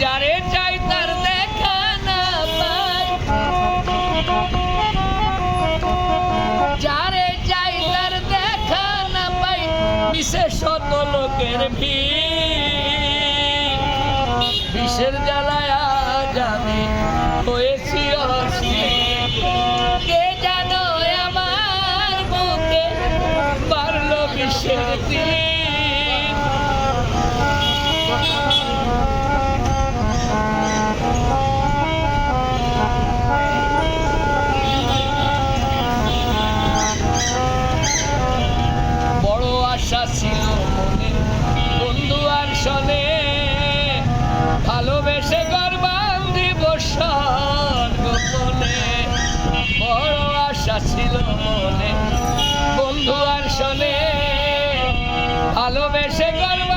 যারে চাই তার দেখা না পাই। যারে চাই তার দেখা না পাই বিশেষত লোকের ভিড়। বিশের জ্বালায় আজ আমি হয়েছি কে জানো আমার বুকে পারল বিশ্বের আসিল মনে। বন্ধু আর শোনে ভালোবেসে করবান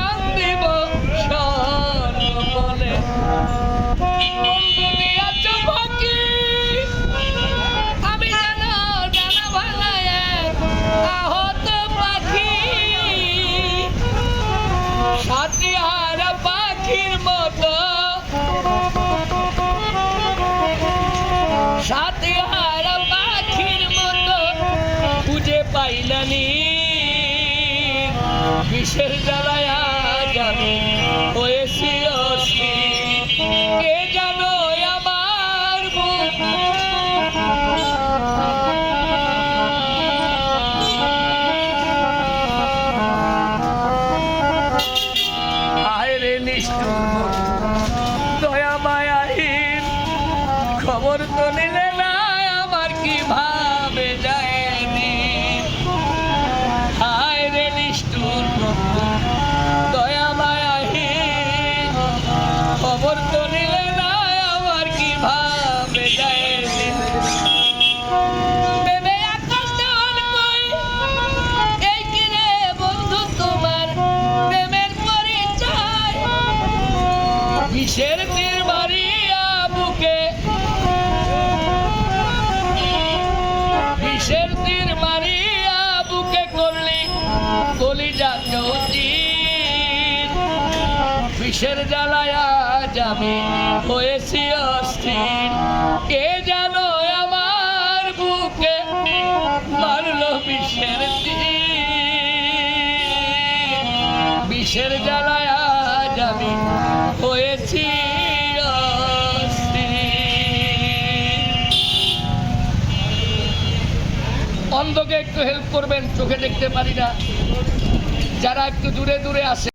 বিষের জ্বালায় জানো আমার আয় রে নিষ্ঠুর কলিজা চৌচির বিষের জ্বালায়া যাবে হয়েছি অস্থির। কে জানো আমার বুকে মারলো বিশের বিষের জ্বালায়া যাবে অন্ধকে একটু হেল্প করবেন চোখে দেখতে পারি না। যারা একটু দূরে দূরে আছে